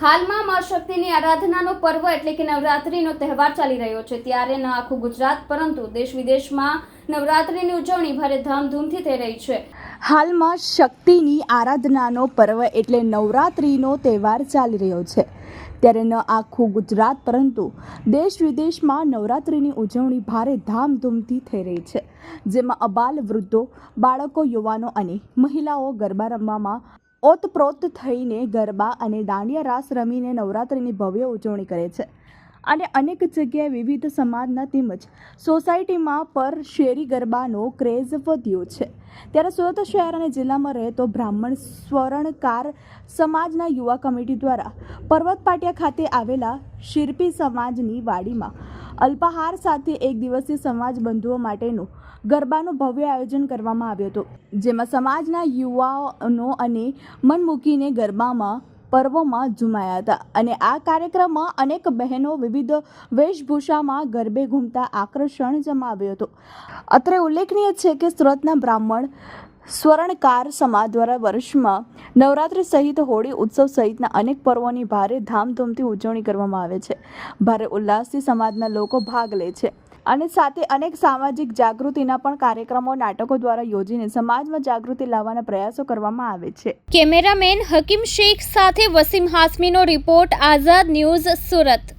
હાલમાં મા શક્તિની આરાધનાનો પર્વ એટલે કે નવરાત્રીનો તહેવાર ચાલી રહ્યો છે. ત્યારે ન આખું ગુજરાત, પરંતુ દેશ વિદેશમાં નવરાત્રીની ઉજવણી ભારે ધામધૂમથી થઈ રહી છે. હાલમાં શક્તિની આરાધનાનો પર્વ એટલે નવરાત્રિનો તહેવાર ચાલી રહ્યો છે. ત્યારે ન આખું ગુજરાત, પરંતુ દેશ વિદેશમાં નવરાત્રિની ઉજવણી ભારે ધામધૂમથી થઈ રહી છે. જેમાં અબાલ વૃદ્ધો, બાળકો, યુવાનો અને મહિલાઓ ગરબા રમવામાં ઓતપ્રોત થઈને ગરબા અને દાંડિયા રાસ રમીને નવરાત્રિની ભવ્ય ઉજવણી કરે છે. અને અનેક જગ્યાએ વિવિધ સમાજના તેમજ સોસાયટીમાં પર શેરી ગરબાનો ક્રેઝ વધ્યો છે. ત્યારે સુરત શહેર અને જિલ્લામાં રહેતો બ્રાહ્મણ સ્વરણકાર સમાજના યુવા કમિટી દ્વારા પર્વત પાટિયા ખાતે આવેલા શિરપી સમાજની વાડીમાં અલ્પાહાર સાથે એક દિવસીય સમાજ બંધુઓ માટેનું ગરબાનું ભવ્ય આયોજન કરવામાં આવ્યું હતું. જેમાં સમાજના યુવાઓનો અને મન મૂકીને ગરબામાં, પર્વોમાં ઝુમાયા હતા. અને આ કાર્યક્રમમાં અનેક બહેનો વિવિધ વેશભૂષામાં ગરબે ઘૂમતા આકર્ષણ જમાવ્યું હતું. અત્રે ઉલ્લેખનીય છે કે સુરતના બ્રાહ્મણ સ્વર્ણકાર સમાજ દ્વારા વર્ષમાં નવરાત્રિ સહિત હોળી ઉત્સવ સહિતના અનેક પર્વોની ભારે ધામધૂમથી ઉજવણી કરવામાં આવે છે. ભારે ઉલ્લાસથી સમાજના લોકો ભાગ લે છે. અને સાથે અનેક સામાજિક જાગૃતિના પણ કાર્યક્રમો, નાટકો દ્વારા યોજીને સમાજમાં જાગૃતિ લાવવાના પ્રયાસો કરવામાં આવે છે. કેમેરામેન હકીમ શેખ સાથે વસીમ હાસમીનો રિપોર્ટ, આઝાદ ન્યૂઝ સુરત.